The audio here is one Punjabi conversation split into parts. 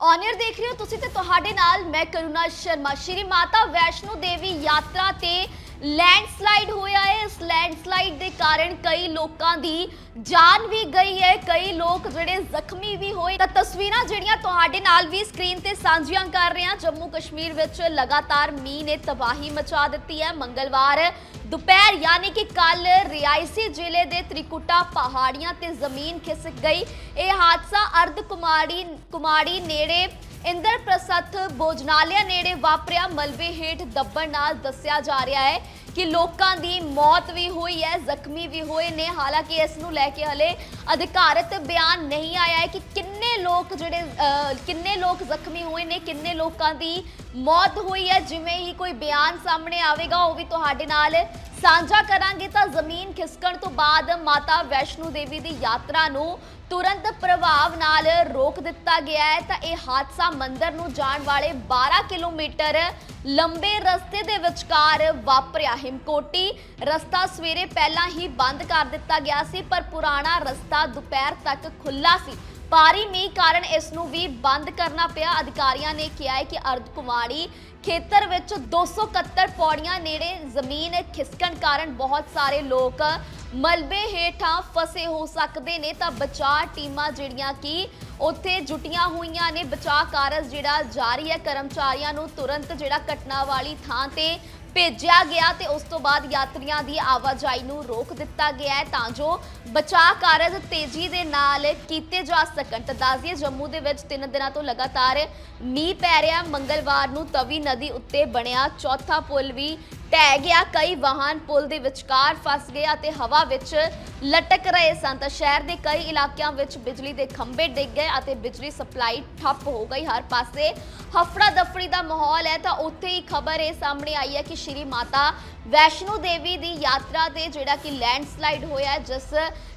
ਔਨਰ ਦੇਖ ਰਹੇ ਹੋ ਤੁਸੀਂ ਤੇ ਤੁਹਾਡੇ ਨਾਲ ਮੈਂ ਕਰੁਣਾ ਸ਼ਰਮਾ। ਸ਼੍ਰੀ ਮਾਤਾ ਵੈਸ਼ਨੋ ਦੇਵੀ ਯਾਤਰਾ ਤੇ ਲੈਂਡਸਲਾਈਡ ਹੋਇਆ ਹੈ। ਇਸ ਲੈਂਡਸਲਾਈਡ ਦੇ ਕਾਰਨ ਕਈ ਲੋਕਾਂ ਦੀ ਜਾਨ ਵੀ ਗਈ ਹੈ। ਕਈ ਲੋਕ ਜਿਹੜੇ ਜ਼ਖਮੀ ਵੀ ਹੋਏ। ਤਾਂ ਤਸਵੀਰਾਂ ਜਿਹੜੀਆਂ ਤੁਹਾਡੇ ਨਾਲ ਵੀ ਸਕਰੀਨ ਤੇ ਸਾਂਝੀਆਂ ਕਰ ਰਹੇ ਹਾਂ। ਜੰਮੂ ਕਸ਼ਮੀਰ ਵਿੱਚ ਲਗਾਤਾਰ ਮੀਂਹ ਨੇ ਤਬਾਹੀ ਮਚਾ ਦਿੱਤੀ ਹੈ। ਮੰਗਲਵਾਰ ਦੁਪਹਿਰ, ਯਾਨੀ ਕਿ ਕੱਲ ਰਿਆਇਸੀ ਜ਼ਿਲ੍ਹੇ ਦੇ ਤ੍ਰਿਕੁਟਾ ਪਹਾੜੀਆਂ ਤੇ ਜ਼ਮੀਨ ਖਿਸਕ ਗਈ। ਇਹ ਹਾਦਸਾ ਅਰਧ ਕੁਮਾਰੀ ਕੁਮਾਰੀ ਨੇੜੇ ਇੰਦਰ ਪ੍ਰਸਥ ਭੋਜਨਾਲਿਆ ਨੇੜੇ ਵਾਪਰਿਆ ਮਲਬੇ ਹੇਠ ਦੱਬਣ ਨਾਲ ਦੱਸਿਆ ਜਾ ਰਿਹਾ ਹੈ ਕਿ ਲੋਕਾਂ ਦੀ ਮੌਤ ਵੀ ਹੋਈ ਹੈ, ਜ਼ਖਮੀ ਵੀ ਹੋਏ ਨੇ। ਹਾਲਾਂਕਿ ਇਸ ਨੂੰ ਲੈ ਕੇ ਹਲੇ ਅਧਿਕਾਰਤ ਬਿਆਨ ਨਹੀਂ ਆਇਆ ਹੈ ਕਿ ਕਿੰਨੇ ਲੋਕ ਜਿਹੜੇ ਕਿੰਨੇ ਲੋਕ ਜ਼ਖਮੀ ਹੋਏ ਨੇ, ਕਿੰਨੇ ਲੋਕਾਂ ਦੀ ਮੌਤ ਹੋਈ ਹੈ। ਜਿਵੇਂ ਹੀ ਕੋਈ ਬਿਆਨ ਸਾਹਮਣੇ ਆਵੇਗਾ, ਉਹ ਵੀ ਤੁਹਾਡੇ ਨਾਲ ਸਾਂਝਾ ਕਰਾਂਗੇ। ਤਾਂ ਤੋਂ ਬਾਅਦ ਮਾਤਾ ਵੈਸ਼ਨੋ ਦੇਵੀ ਦੀ ਯਾਤਰਾ ਨੂੰ ਤੁਰੰਤ ਪ੍ਰਭਾਵ ਨਾਲ ਰੋਕ ਦਿੱਤਾ ਗਿਆ ਹੈ। ਤਾਂ ਇਹ ਹਾਦਸਾ ਮੰਦਰ ਨੂੰ ਜਾਣ ਵਾਲੇ 12 ਕਿਲੋਮੀਟਰ ਲੰਬੇ ਰਸਤੇ ਦੇ ਵਿਚਕਾਰ ਵਾਪਰਿਆ। ਹਿਮਕੋਟੀ ਰਸਤਾ ਸਵੇਰੇ ਪਹਿਲਾਂ ਹੀ ਬੰਦ ਕਰ ਦਿੱਤਾ ਗਿਆ ਸੀ, ਪਰ ਪੁਰਾਣਾ ਰਸਤਾ ਦੁਪਹਿਰ ਤੱਕ ਖੁੱਲਾ ਸੀ। ਭਾਰੀ ਮੀਂਹ ਕਾਰਨ ਇਸ ਨੂੰ ਵੀ ਬੰਦ ਕਰਨਾ ਪਿਆ। ਅਧਿਕਾਰੀਆਂ ਨੇ ਕਿਹਾ ਹੈ ਕਿ ਅਰਧ ਕੁਮਾਰੀ ਖੇਤਰ ਵਿੱਚ 271 ਪੌੜੀਆਂ ਨੇੜੇ ਜ਼ਮੀਨ ਖਿਸਕਣ ਕਾਰਨ ਬਹੁਤ ਸਾਰੇ ਲੋਕ ਮਲਬੇ ਹੇਠਾਂ ਫਸੇ ਹੋ ਸਕਦੇ ਨੇ ਤਾਂ ਬਚਾਅ ਟੀਮਾਂ ਜਿਹੜੀਆਂ ਕਿ ਉੱਥੇ ਜੁਟੀਆਂ ਹੋਈਆਂ ਨੇ। ਬਚਾਅ ਕਾਰਜ ਜਿਹੜਾ ਜਾਰੀ ਹੈ, ਕਰਮਚਾਰੀਆਂ ਨੂੰ ਤੁਰੰਤ ਜਿਹੜਾ ਘਟਨਾ ਵਾਲੀ ਥਾਂ ਤੇ ਭੇਜਿਆ ਗਿਆ ਤੇ ਉਸ ਤੋਂ ਬਾਅਦ ਯਾਤਰੀਆਂ ਦੀ ਆਵਾਜਾਈ ਨੂੰ ਰੋਕ ਦਿੱਤਾ ਗਿਆ ਹੈ ਤਾਂ ਜੋ ਬਚਾਅ ਕਾਰਜ ਤੇਜ਼ੀ ਦੇ ਨਾਲ ਕੀਤੇ ਜਾ ਸਕਣ। ਤਾਂ ਦੱਸ ਜੰਮੂ ਦੇ ਵਿੱਚ ਤਿੰਨ ਦਿਨਾਂ ਤੋਂ ਲਗਾਤਾਰ ਮੀਂਹ ਪੈ ਰਿਹਾ। ਮੰਗਲਵਾਰ ਨੂੰ ਤਵੀ ਨਦੀ ਉੱਤੇ ਬਣਿਆ ਚੌਥਾ ਪੁਲ ਵੀ ਢਹਿ ਗਿਆ। ਕਈ ਵਾਹਨ ਪੁਲ ਦੇ ਵਿਚਕਾਰ ਫਸ ਗਏ ਅਤੇ ਹਵਾ ਵਿੱਚ ਲਟਕ ਰਹੇ ਸਨ। ਤਾਂ ਸ਼ਹਿਰ ਦੇ ਕਈ ਇਲਾਕਿਆਂ ਵਿੱਚ ਬਿਜਲੀ ਦੇ ਖੰਭੇ ਡਿੱਗ ਗਏ ਅਤੇ ਬਿਜਲੀ ਸਪਲਾਈ ਠੱਪ ਹੋ ਗਈ। ਹਰ ਪਾਸੇ ਹਫੜਾ ਦਫੜੀ ਦਾ ਮਾਹੌਲ ਹੈ, ਤਾਂ ਉੱਥੇ ਹੀ ਖਬਰ ਇਹ ਸਾਹਮਣੇ ਆਈ ਹੈ ਕਿ ਸ਼੍ਰੀ ਮਾਤਾ ਵੈਸ਼ਨੋ ਦੇਵੀ ਦੀ ਯਾਤਰਾ ਤੇ ਜਿਹੜਾ ਕਿ ਲੈਂਡਸਲਾਈਡ ਹੋਇਆ ਜਿਸ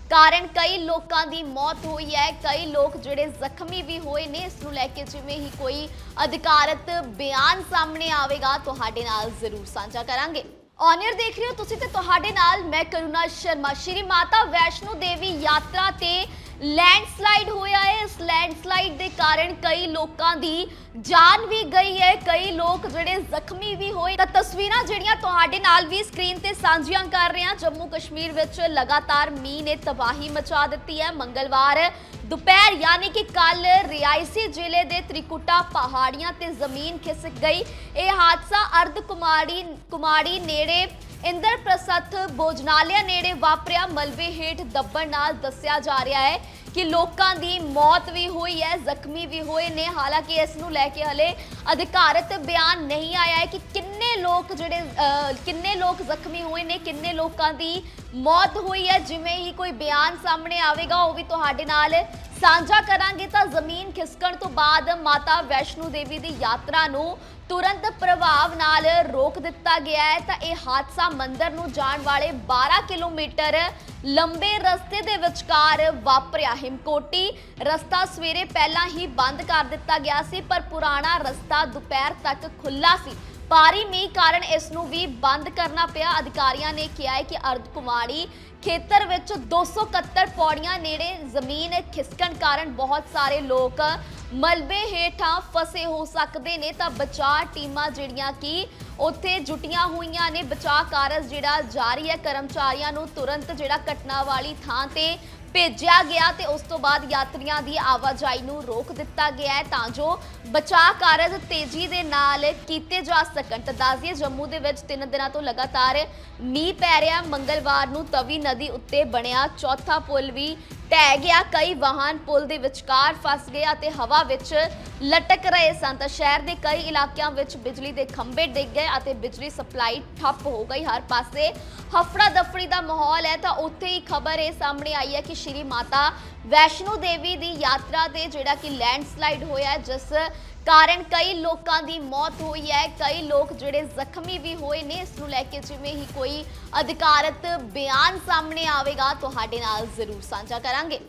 ਕਾਰਨ ਕਈ ਲੋਕਾਂ ਦੀ ਮੌਤ ਹੋਈ ਹੈ। ਕਈ ਲੋਕ ਜਿਹੜੇ ਜ਼ਖਮੀ ਵੀ ਹੋਏ ਨੇ, ਇਸ ਨੂੰ ਲੈ ਕੇ ਜਿਵੇਂ ਹੀ ਕੋਈ ਅਧਿਕਾਰਤ ਬਿਆਨ ਸਾਹਮਣੇ ਆਵੇਗਾ, ਤੁਹਾਡੇ ਨਾਲ ਜ਼ਰੂਰ ਸਾਂਝਾ ਕਰਾਂਗੇ। ਔਨਰ ਦੇਖ ਰਹੇ ਹੋ ਤੁਸੀਂ ਤੇ ਤੁਹਾਡੇ ਨਾਲ ਮੈਂ ਕਰੁਣਾ ਸ਼ਰਮਾ। ਸ਼੍ਰੀ ਮਾਤਾ ਵੈਸ਼ਨੋ ਦੇਵੀ ਯਾਤਰਾ ਤੇ ਲੈਂਡਸਲਾਈਡ ਹੋਇਆ ਹੈ। ਇਸ ਲੈਂਡਸਲਾਈਡ ਦੇ ਕਾਰਨ ਕਈ ਲੋਕਾਂ ਦੀ ਜਾਨ ਵੀ ਗਈ ਹੈ। ਕਈ ਲੋਕ ਜਿਹੜੇ ਜ਼ਖਮੀ ਵੀ ਹੋਏ। ਤਾਂ ਤਸਵੀਰਾਂ ਜਿਹੜੀਆਂ ਤੁਹਾਡੇ ਨਾਲ ਵੀ ਸਕਰੀਨ ਤੇ ਸਾਂਝੀਆਂ ਕਰ ਰਹੇ ਹਾਂ। ਜੰਮੂ ਕਸ਼ਮੀਰ ਵਿੱਚ ਲਗਾਤਾਰ ਮੀਂਹ ਨੇ ਤਬਾਹੀ ਮਚਾ ਦਿੱਤੀ ਹੈ। ਮੰਗਲਵਾਰ ਦੁਪਹਿਰ, ਯਾਨੀ ਕਿ ਕੱਲ ਰਿਆਇਸੀ ਜ਼ਿਲ੍ਹੇ ਦੇ ਤ੍ਰਿਕੁਟਾ ਪਹਾੜੀਆਂ ਤੇ ਜ਼ਮੀਨ ਖਿਸਕ ਗਈ। ਇਹ ਹਾਦਸਾ ਅਰਧ ਕੁਮਾਰੀ ਕੁਮਾੜੀ ਨੇੜੇ ਇੰਦਰ ਪ੍ਰਸਥ ਭੋਜਨਾਲਿਆ ਨੇੜੇ ਵਾਪਰਿਆ ਮਲਬੇ ਹੇਠ ਦੱਬਣ ਨਾਲ ਦੱਸਿਆ ਜਾ ਰਿਹਾ ਹੈ ਕਿ ਲੋਕਾਂ ਦੀ ਮੌਤ ਵੀ ਹੋਈ ਹੈ, ਜ਼ਖਮੀ ਵੀ ਹੋਏ ਨੇ। ਹਾਲਾਂਕਿ ਇਸ ਨੂੰ ਲੈ ਕੇ ਹਲੇ ਅਧਿਕਾਰਤ ਬਿਆਨ ਨਹੀਂ ਆਇਆ ਹੈ ਕਿ ਕਿੰਨੇ ਲੋਕ ਜਿਹੜੇ ਕਿੰਨੇ ਲੋਕ ਜ਼ਖਮੀ ਹੋਏ ਨੇ, ਕਿੰਨੇ ਲੋਕਾਂ ਦੀ ਮੌਤ ਹੋਈ ਹੈ, ਜਿਵੇਂ ਹੀ ਕੋਈ ਬਿਆਨ ਸਾਹਮਣੇ ਆਵੇਗਾ, ਉਹ ਵੀ ਤੁਹਾਡੇ ਨਾਲ ਸਾਂਝਾ ਕਰਾਂਗੇ। ਤਾਂ ਜ਼ਮੀਨ ਖਿਸਕਣ ਤੋਂ ਬਾਅਦ ਮਾਤਾ ਵੈਸ਼ਨੋ ਦੇਵੀ ਦੀ ਯਾਤਰਾ ਨੂੰ ਤੁਰੰਤ ਪ੍ਰਭਾਵ ਨਾਲ ਰੋਕ ਦਿੱਤਾ ਗਿਆ ਹੈ। ਤਾਂ ਇਹ ਹਾਦਸਾ ਮੰਦਰ ਨੂੰ ਜਾਣ ਵਾਲੇ 12 ਕਿਲੋਮੀਟਰ ਲੰਬੇ ਰਸਤੇ ਦੇ ਵਿਚਕਾਰ ਵਾਪਰਿਆ। ਹਿਮਕੋਟੀ ਰਸਤਾ ਸਵੇਰੇ ਪਹਿਲਾਂ ਹੀ ਬੰਦ ਕਰ ਦਿੱਤਾ ਗਿਆ ਸੀ, ਪਰ ਪੁਰਾਣਾ ਰਸਤਾ ਦੁਪਹਿਰ ਤੱਕ ਖੁੱਲਾ ਸੀ। ਭਾਰੀ ਮੀਂਹ ਕਾਰਨ ਇਸ ਨੂੰ ਵੀ ਬੰਦ ਕਰਨਾ ਪਿਆ। ਅਧਿਕਾਰੀਆਂ ਨੇ ਕਿਹਾ ਹੈ ਕਿ ਅਰਧ ਕੁਮਾਰੀ ਖੇਤਰ ਵਿੱਚ 271 ਪੌੜੀਆਂ ਨੇੜੇ ਜ਼ਮੀਨ ਖਿਸਕਣ ਕਾਰਨ ਬਹੁਤ ਸਾਰੇ ਲੋਕ ਮਲਬੇ ਹੇਠਾਂ ਫਸੇ ਹੋ ਸਕਦੇ ਨੇ। ਤਾਂ ਬਚਾਅ ਟੀਮਾਂ ਜਿਹੜੀਆਂ ਕਿ ਉੱਥੇ ਜੁਟੀਆਂ ਹੋਈਆਂ ਨੇ। ਬਚਾਅ ਕਾਰਜ ਜਿਹੜਾ ਜਾਰੀ ਹੈ, ਕਰਮਚਾਰੀਆਂ ਨੂੰ ਤੁਰੰਤ ਜਿਹੜਾ ਘਟਨਾ ਵਾਲੀ ਥਾਂ ਤੇ ਭੇਜਿਆ ਗਿਆ ਤੇ ਉਸ ਤੋਂ ਬਾਅਦ ਯਾਤਰੀਆਂ ਦੀ ਆਵਾਜਾਈ ਨੂੰ ਰੋਕ ਦਿੱਤਾ ਗਿਆ ਹੈ ਤਾਂ ਜੋ ਬਚਾਅ ਕਾਰਜ ਤੇਜ਼ੀ ਦੇ ਨਾਲ ਕੀਤੇ ਜਾ ਸਕਣ। ਤਾਂ ਦੱਸ ਜੰਮੂ ਦੇ ਵਿੱਚ ਤਿੰਨ ਦਿਨਾਂ ਤੋਂ ਲਗਾਤਾਰ ਮੀਂਹ ਪੈ ਰਿਹਾ। ਮੰਗਲਵਾਰ ਨੂੰ ਤਵੀ ਨਦੀ ਉੱਤੇ ਬਣਿਆ ਚੌਥਾ ਪੁਲ ਵੀ ਢਹਿ ਗਿਆ। ਕਈ ਵਾਹਨ ਪੁਲ ਦੇ ਵਿਚਕਾਰ ਫਸ ਗਏ ਅਤੇ ਹਵਾ ਵਿੱਚ ਲਟਕ ਰਹੇ ਸਨ। ਤਾਂ ਸ਼ਹਿਰ ਦੇ ਕਈ ਇਲਾਕਿਆਂ ਵਿੱਚ ਬਿਜਲੀ ਦੇ ਖੰਭੇ ਡਿੱਗ ਗਏ ਅਤੇ ਬਿਜਲੀ ਸਪਲਾਈ ਠੱਪ ਹੋ ਗਈ। ਹਰ ਪਾਸੇ ਹਫੜਾ ਦਫੜੀ ਦਾ ਮਾਹੌਲ ਹੈ। ਤਾਂ ਉੱਥੇ ਹੀ ਖਬਰ ਇਹ ਸਾਹਮਣੇ ਆਈ ਹੈ ਕਿ ਸ਼੍ਰੀ ਮਾਤਾ ਵੈਸ਼ਨੋ ਦੇਵੀ ਦੀ ਯਾਤਰਾ ਤੇ ਜਿਹੜਾ ਕਿ ਲੈਂਡਸਲਾਈਡ ਹੋਇਆ ਜਿਸ ਕਾਰਨ ਕਈ ਲੋਕਾਂ ਦੀ ਮੌਤ ਹੋਈ ਹੈ। ਕਈ ਲੋਕ ਜਿਹੜੇ ਜ਼ਖਮੀ ਵੀ ਹੋਏ ਨੇ, ਇਸ ਨੂੰ ਲੈ ਕੇ ਜਿਵੇਂ ਹੀ ਕੋਈ ਅਧਿਕਾਰਤ ਬਿਆਨ ਸਾਹਮਣੇ ਆਵੇਗਾ, ਤੁਹਾਡੇ ਨਾਲ ਜ਼ਰੂਰ ਸਾਂਝਾ ਕਰਾਂਗੇ।